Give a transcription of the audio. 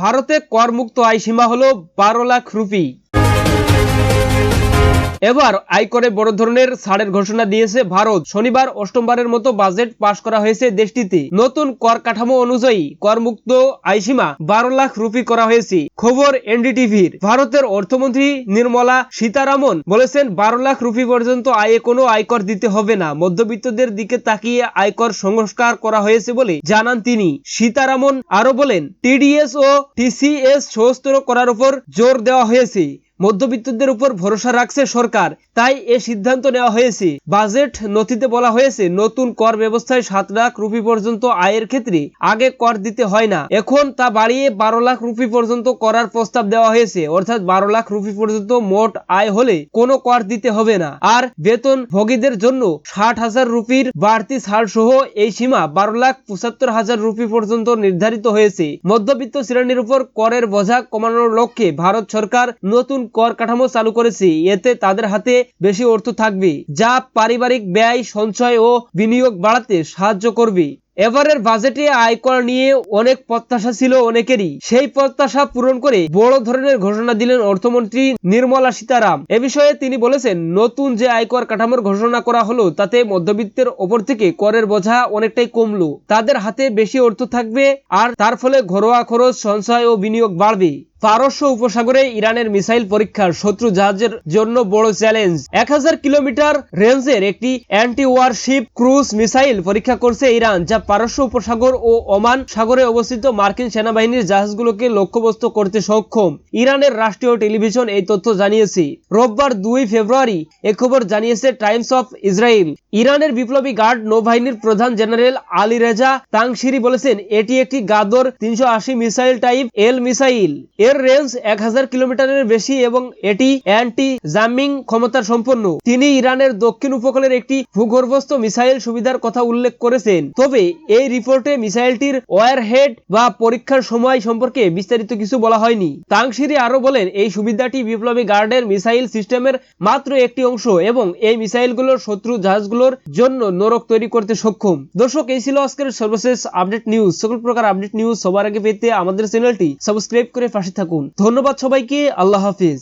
ভারতে করমুক্ত আয় সীমা হল বারো লাখ রুপি। এবার আয়করে বড় ধরনের ছাড়ের ঘোষণা দিয়েছে ভারত। শনিবার অষ্টমবারের মতো বাজেট পাশ করা হয়েছে দেশটিতে। নতুন কর কাঠামো অনুযায়ী করমুক্ত আয়সীমা বারো লাখ রুপি করা হয়েছে। খবর এনডিটিভির। ভারতের অর্থমন্ত্রী নির্মলা সীতারামন বলেছেন, বারো লাখ রুপি পর্যন্ত আয়ে কোনো আয়কর দিতে হবে না। মধ্যবিত্তদের দিকে তাকিয়ে আয়কর সংস্কার করা হয়েছে বলে জানান তিনি। সীতারামন আরও বলেন, টিডিএস ও টিসিএস সহস্ত্র করার উপর জোর দেওয়া হয়েছে। মধ্যবিত্তদের উপর ভরসা রাখছে সরকার। তাই এ সিদ্ধান্ত নেওয়া হয়েছে। বাজেট নথিতে বলা হয়েছে, নতুন কর ব্যবস্থায় সাত লাখ রুপি পর্যন্ত আয়ের ক্ষেত্রে আগে কর দিতে হয় না। এখন তা বাড়িয়ে বারো লাখ রুপি পর্যন্ত করার প্রস্তাব দেওয়া হয়েছে। অর্থাৎ বারো লাখ রুপি পর্যন্ত মোট আয় হলে কোনো কর দিতে হবে না। আর বেতন ভোগীদের জন্য ষাট হাজার রুপির বাড়তি ছাড় সহ এই সীমা বারো লাখ পঁচাত্তর হাজার রুপি পর্যন্ত নির্ধারিত হয়েছে। মধ্যবিত্ত শ্রেণির উপর করের বোঝা কমানোর লক্ষ্যে ভারত সরকার নতুন কর কাঠামো চালু করেছে। এতে তাদের হাতে বেশি অর্থ থাকবে, যা পারিবারিক ব্যয়, সঞ্চয় ও বিনিয়োগ বাড়াতে সাহায্য করবে। এবারের বাজেটে আয়কর নিয়ে অনেক প্রত্যাশা ছিল অনেকেরই। সেই প্রত্যাশা পূরণ করে বড় ধরনের ঘোষণা দিলেন অর্থমন্ত্রী নির্মলা সীতারাম। এ বিষয়ে তিনি বলেছেন, নতুন যে আয়কর কাঠামোর ঘোষণা করা হলো, তাতে মধ্যবিত্তের ওপর থেকে করের বোঝা অনেকটাই কমলো। তাদের হাতে বেশি অর্থ থাকবে, আর তার ফলে ঘরোয়া খরচ, সঞ্চয় ও বিনিয়োগ বাড়বে। পারস্য উপসাগরে ইরানের মিসাইল পরীক্ষার শত্রু জাহাজের জন্য বড় চ্যালেঞ্জ। এক কিলোমিটার রেঞ্জের একটি অ্যান্টি ওয়ারশিপ ক্রুজ মিসাইল পরীক্ষা করছে ইরান, যা পারস্য উপসাগর ও ওমান সাগরে অবস্থিত মার্কিন সেনাবাহিনীর জাহাজগুলোকে লক্ষ্যবস্তু করতে সক্ষম। ইরানের রাষ্ট্রীয় টেলিভিশন এই তথ্য জানিয়েছে। রোববার দুই ফেব্রুয়ারি এ খবর জানিয়েছে টাইমস অফ ইসরায়েল। ইরানের বিপ্লবী গার্ড নৌবাহিনীর প্রধান জেনারেল আলী রেজা তাংশিরি বলেছেন, এটি একটি গাদর তিনশো আশি মিসাইল টাইপ এল মিসাইল। এর রেঞ্জ এক হাজার কিলোমিটারের বেশি এবং এটি অ্যান্টি জামিং ক্ষমতার সম্পন্ন। তিনি ইরানের দক্ষিণ উপকূলের একটি ভূগর্ভস্থ মিসাইল সুবিধার কথা উল্লেখ করেছেন। তবে এই রিপোর্টে মিসাইলটির ওয়ারহেড বা পরীক্ষার সময় সম্পর্কে বিস্তারিত কিছু বলা হয়নি। তাংশিরি আরও বলেন, এই সুবিধাটি বিপ্লবী গার্ডের মিসাইল সিস্টেমের মাত্র একটি অংশ এবং এই মিসাইলগুলোর শত্রু জাহাজগুলোর জন্য নরক তৈরি করতে সক্ষম। দর্শক, এই ছিল আজকের সর্বশেষ আপডেট নিউজ। সকল প্রকার আপডেট নিউজ সবার আগে পেতে আমাদের চ্যানেলটি সাবস্ক্রাইব করে পাশে থাকুন। ধন্যবাদ সবাইকে আল্লাহ হাফিজ।